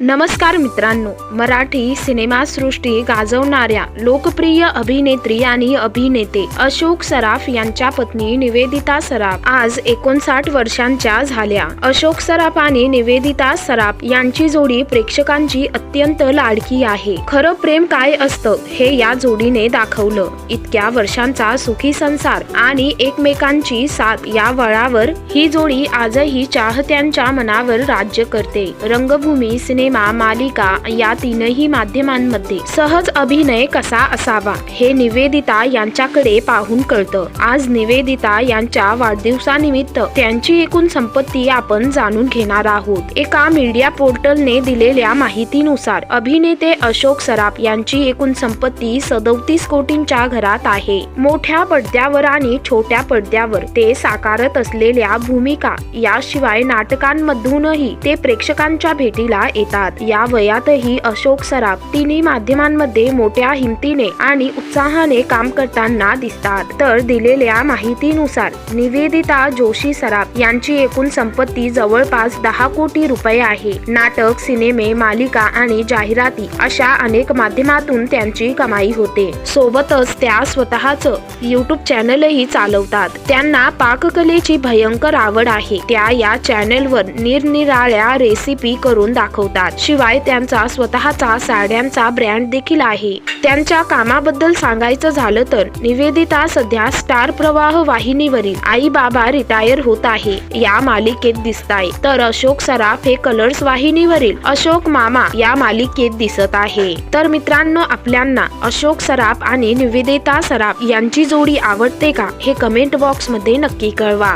नमस्कार मित्रांनो मराठी सिनेमासृष्टी गाजवणाऱ्या लोकप्रिय अभिनेत्री आणि अभिनेते अशोक सराफ यांच्या पत्नी निवेदिता सराफ आज एकोणसाठ वर्षांच्या झाल्या. अशोक सराफ आणि निवेदिता सराफ यांची जोडी प्रेक्षकांची अत्यंत लाडकी आहे. खरं प्रेम काय असतं हे या जोडीने दाखवलं. इतक्या वर्षांचा सुखी संसार आणि एकमेकांची साथ या वळावर ही जोडी आजही चाहत्यांच्या मनावर राज्य करते. रंगभूमी सिनेमा मालिका या तीनही माध्यमांमध्ये सहज अभिनय कसा असावा हे निवेदिता यांच्याकडे पाहून कळतं. आज निवेदिता यांच्या वाढदिवसानिमित्त त्यांची एकूण संपत्ती आपण जाणून घेणार आहोत. एका मीडिया पोर्टलने दिलेल्या माहितीनुसार अभिनेते अशोक सराफ यांची एकूण संपत्ती सदोतीस कोटींच्या घरात आहे. मोठ्या पडद्यावर आणि छोट्या पडद्यावर ते साकारत असलेल्या भूमिका याशिवाय नाटकांमधूनही ते प्रेक्षकांच्या भेटीला येतात. या वयातही अशोक सराफ तिन्ही माध्यमांमध्ये मोठ्या हिमतीने आणि उत्साहाने काम करताना दिसतात. तर दिलेल्या माहितीनुसार निवेदिता जोशी सराफ यांची एकूण संपत्ती जवळपास दहा कोटी रुपये आहे. नाटक सिनेमे मालिका आणि जाहिराती अशा अनेक माध्यमातून त्यांची कमाई होते. सोबतच त्या स्वतःच युट्यूब चॅनलही चालवतात. त्यांना पाककलेची भयंकर आवड आहे. त्या या चॅनलवर निरनिराळ्या रेसिपी करून दाखवतात. शिवाय त्यांचा स्वतःचा साड्यांचा ब्रँड देखील आहे. त्यांच्या कामाबद्दल सांगायचं झालं तर निवेदिता सध्या स्टार प्रवाह वाहिनीवरील आई बाबा रिटायर होत आहे. या मालिकेत दिसताय. तर अशोक सराफ हे कलर्स वाहिनीवरील अशोक मामा या मालिकेत दिसत आहे. तर मित्रांनो आपल्यांना अशोक सराफ आणि निवेदिता सराफ यांची जोडी आवडते का? हे कमेंट बॉक्समध्ये नक्की कळवा.